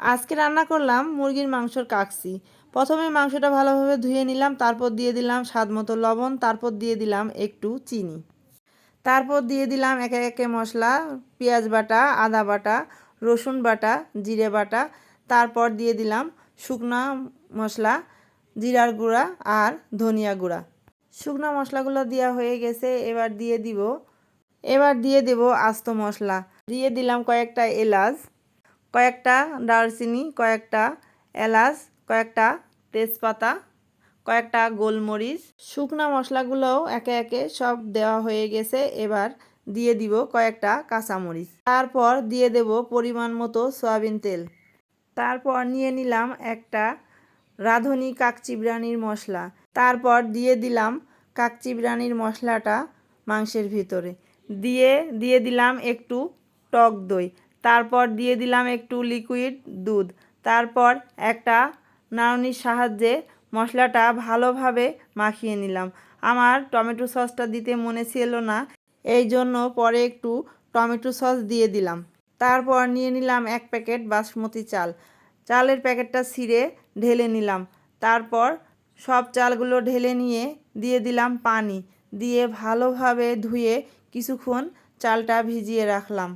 আজকে রান্না করলাম মুরগির মাংসর কাকসি। প্রথমে মাংসটা ভালোভাবে ধুয়ে নিলাম, তারপর দিয়ে দিলাম স্বাদ মতো লবণ, তারপর দিয়ে দিলাম একটু চিনি। তারপর দিয়ে দিলাম একে একে মশলা, পেঁয়াজ বাটা, আদা বাটা, রসুন বাটা, জিরে বাটা, তারপর দিয়ে দিলাম শুকনা মশলা, জিরার গুঁড়া আর ধনিয়া গুঁড়া। শুকনো মশলাগুলো দেওয়া হয়ে গেছে, এবার দিয়ে দিব, এবার দিয়ে দেব আস্ত মশলা। দিয়ে দিলাম কয়েকটা এলাচ কয়েকটা দারচিনি, কয়েকটা এলাচ, কয়েকটা তেজপাতা, কয়েকটা গোলমরিচ। শুকনো মশলাগুলোও একে একে সব দেওয়া হয়ে গেছে। এবার দিয়ে দিব কয়েকটা কাঁচামরিচ। তারপর দিয়ে দেব পরিমাণ মতো সয়াবিন তেল। তারপর নিয়ে নিলাম একটা রাঁধুনি কাকচিবরানির মশলা। তারপর দিয়ে দিলাম কাকচিবরানির মশলাটা মাংসের ভিতরে। দিয়ে দিয়ে দিলাম একটু টক দই। তারপর দিয়ে দিলাম একটু লিকুইড দুধ। তারপর একটা নাড়নির সাহায্যে মশলাটা ভালোভাবে মাখিয়ে নিলাম। আমার টমেটো সসটা দিতে মনে ছিল না, এই জন্য পরে একটু টমেটো সস দিয়ে দিলাম। তারপর নিয়ে নিলাম এক প্যাকেট বাসমতি চাল। চালের প্যাকেটটা ছিঁড়ে ঢেলে নিলাম। তারপর সব চালগুলো ঢেলে নিয়ে দিয়ে দিলাম পানি। দিয়ে ভালোভাবে ধুয়ে কিছুক্ষণ চালটা ভিজিয়ে রাখলাম।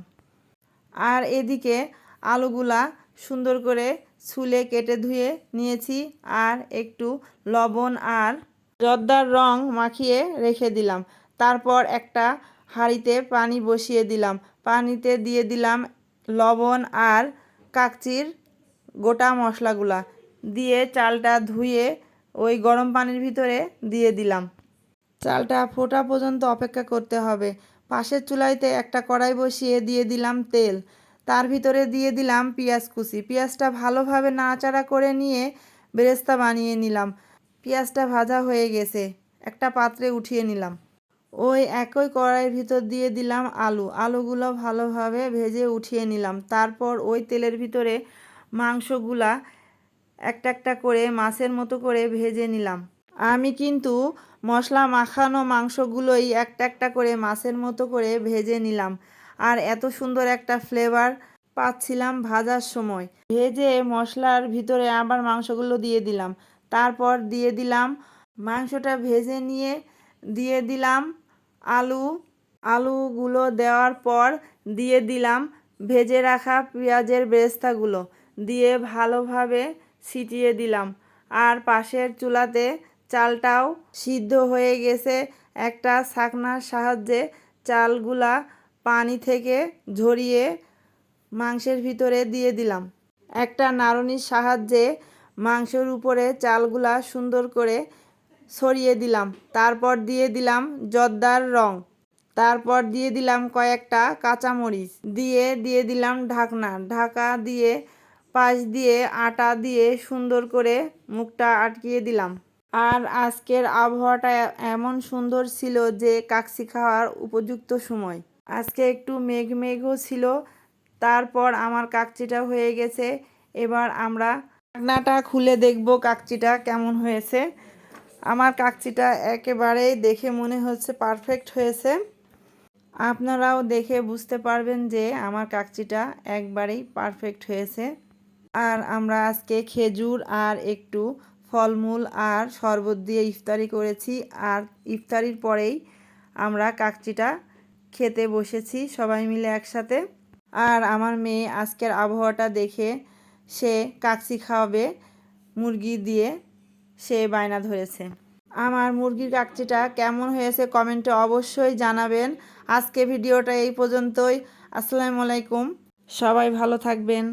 আর এদিকে আলুগুলা সুন্দর করে ছুলে কেটে ধুয়ে নিয়েছি আর একটু লবণ আর জর্দার রং মাখিয়ে রেখে দিলাম। তারপর একটা হাঁড়িতে পানি বসিয়ে দিলাম। পানিতে দিয়ে দিলাম লবণ আর কাকচির গোটা মশলাগুলা। দিয়ে চালটা ধুয়ে ওই গরম পানির ভিতরে দিয়ে দিলাম। চালটা ফোটা পর্যন্ত অপেক্ষা করতে হবে। পাশের চুলাইতে একটা কড়াই বসিয়ে দিয়ে দিলাম তেল। তার ভিতরে দিয়ে দিলাম পেঁয়াজ কুচি। পেঁয়াজটা ভালোভাবে নাড়াচাড়া করে নিয়ে বেরেস্তা বানিয়ে নিলাম। পেঁয়াজটা ভাজা হয়ে গেছে। একটা পাত্রে উঠিয়ে নিলাম। ওই একই কড়াইয়ের ভিতর দিয়ে দিলাম আলু। আলুগুলো ভালোভাবে ভেজে উঠিয়ে নিলাম। তারপর ওই তেলের ভিতরে মাংসগুলা একটা একটা করে মাছের মতো করে ভেজে নিলাম। আমি কিন্তু মশলা মাখানো মাংসগুলোই একটা একটা করে মাছের মতো করে ভেজে নিলাম। আর এত সুন্দর একটা ফ্লেভার পাচ্ছিলাম ভাজার সময়। ভেজে মশলার ভিতরে আবার মাংসগুলো দিয়ে দিলাম। তারপর দিয়ে দিলাম, মাংসটা ভেজে নিয়ে দিয়ে দিলাম আলু। আলুগুলো দেওয়ার পর দিয়ে দিলাম ভেজে রাখা পেঁয়াজের বেরেস্তাগুলো। দিয়ে ভালোভাবে ছিটিয়ে দিলাম। আর পাশের চুলাতে চালটাও সিদ্ধ হয়ে গেছে। একটা ছাকনার সাহায্যে চালগুলা পানি থেকে ঝরিয়ে মাংসের ভিতরে দিয়ে দিলাম। একটা নাড়নির সাহায্যে মাংসের উপরে চালগুলা সুন্দর করে ছড়িয়ে দিলাম। তারপর দিয়ে দিলাম জর্দার রং। তারপর দিয়ে দিলাম কয়েকটা কাঁচামরিচ। দিয়ে দিয়ে দিলাম ঢাকনা। ঢাকা দিয়ে, পাশ দিয়ে, আটা দিয়ে সুন্দর করে মুখটা আটকিয়ে দিলাম। আর আজকের আবহাওয়াটা এমন সুন্দর ছিল যে কাকসি খাওয়ার উপযুক্ত সময়। আজকে একটু মেঘ মেঘও ছিল, তারপর আমার কাকচিটা হয়ে গেছে। এবার আমরা ঢাকনাটা খুলে দেখব কাকচিটা কেমন হয়েছে। আমার কাকচিটা একেবারেই দেখে মনে হচ্ছে পারফেক্ট হয়েছে। আপনারাও দেখে বুঝতে পারবেন যে আমার কাকচিটা একবারেই পারফেক্ট হয়েছে। আর আমরা আজকে খেজুর আর একটু ফলমূল আর শরবত দিয়ে ইফতারি করেছি। আর ইফতারির পরেই আমরা কাকচিটা খেতে বসেছি সবাই মিলে একসাথে। আর আমার মেয়ে আজকের আবহাওয়াটা দেখে সে কাকচি খাওয়াবে, মুরগি দিয়ে সে বায়না ধরেছে। আমার মুরগির কাকচিটা কেমন হয়েছে কমেন্টে অবশ্যই জানাবেন। আজকে ভিডিওটা এই পর্যন্তই। আসসালামু আলাইকুম। সবাই ভালো থাকবেন।